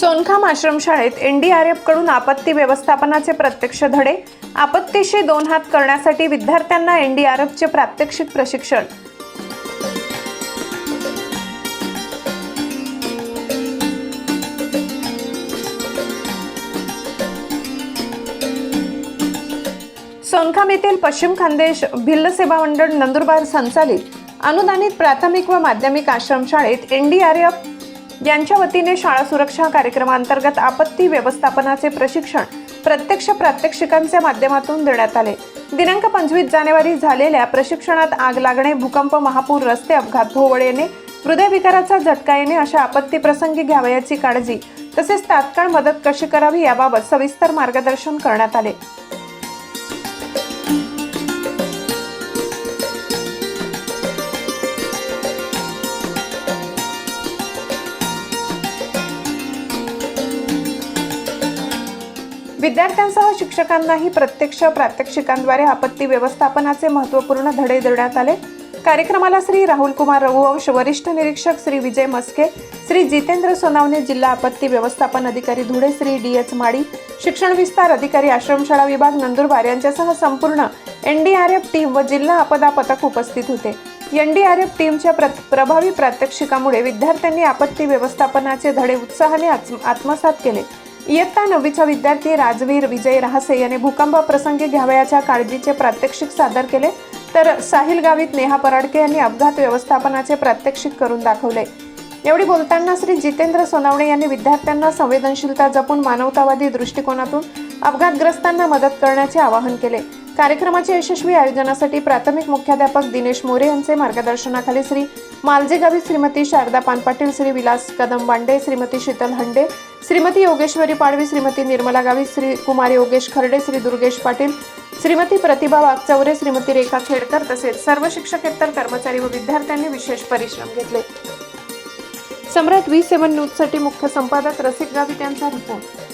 सोनखाम आश्रमशाळेत एनडीआरएफकडून आपत्ती व्यवस्थापनाचे प्रत्यक्ष धडे आपत्तीशी दोन हात करण्यासाठी विद्यार्थ्यांना एनडीआरएफचे प्रात्यक्षिक प्रशिक्षण. सोनखाम येथील पश्चिम खानदेश भिल्ल सेवा मंडळ नंदुरबार संचालित अनुदानित प्राथमिक व माध्यमिक आश्रमशाळेत एनडीआरएफ यांच्या वतीने शाळा सुरक्षा कार्यक्रमांतर्गत आपत्ती व्यवस्थापनाचे प्रशिक्षण प्रत्यक्ष प्रात्यक्षिकांच्या माध्यमातून देण्यात आले. दिनांक पंचवीस जानेवारी झालेल्या प्रशिक्षणात आग लागणे भूकंप महापूर रस्ते अपघात भोवळ येणे हृदयविकाराचा झटका येणे अशा आपत्ती प्रसंगी घ्यावयाची काळजी तसेच तात्काळ मदत कशी करावी याबाबत सविस्तर मार्गदर्शन करण्यात आले. विद्यार्थ्यांसह शिक्षकांनाही प्रत्यक्ष प्रात्यक्षिकांद्वारे आपत्ती व्यवस्थापनाचे महत्त्वपूर्ण धडे देण्यात आले. कार्यक्रमाला श्री राहुल कुमार रघुवंश वरिष्ठ निरीक्षक श्री विजय मस्के श्री जितेंद्र सोनावणे जिल्हा आपत्ती व्यवस्थापन अधिकारी धुळे श्री डी एच माडी शिक्षण विस्तार अधिकारी आश्रमशाळा विभाग नंदुरबार यांच्यासह संपूर्ण एनडीआरएफ टीम व जिल्हा आपदा पथक उपस्थित होते. एनडीआरएफ टीमच्या प्र प्रभावी प्रात्यक्षिकामुळे विद्यार्थ्यांनी आपत्ती व्यवस्थापनाचे धडे उत्साहाने आत्म- आत्मसात केले. इयत्ता नववीचा विद्यार्थी राजवीर विजय रहासे याने भूकंप प्रसंगी घ्यावयाच्या काळजीचे प्रात्यक्षिक सादर केले तर साहिल गावित नेहा पराडके यांनी अपघात व्यवस्थापनाचे प्रात्यक्षिक करून दाखवले. एवढी बोलताना श्री जितेंद्र सोनावणे यांनी विद्यार्थ्यांना संवेदनशीलता जपून मानवतावादी दृष्टिकोनातून अपघातग्रस्तांना मदत करण्याचे आवाहन केले. कार्यक्रमाच्या यशस्वी आयोजनासाठी प्राथमिक मुख्याध्यापक दिनेश मोरे यांचे मार्गदर्शनाखाली श्री मालजे गावी श्रीमती शारदा पानपाटील श्री विलास कदम बांडे श्रीमती शीतल हंडे श्रीमती योगेश्वरी पाडवी श्रीमती निर्मला गावी श्री कुमार योगेश खर्डे श्री दुर्गेश पाटील श्रीमती प्रतिभा वागचौरे श्रीमती रेखा खेडकर तसेच सर्व शिक्षकेतर कर्मचारी व विद्यार्थ्यांनी विशेष परिश्रम घेतले. सम्राट व्ही सेवन न्यूजसाठी मुख्य संपादक रसिक गावी त्यांचा रिपोर्ट.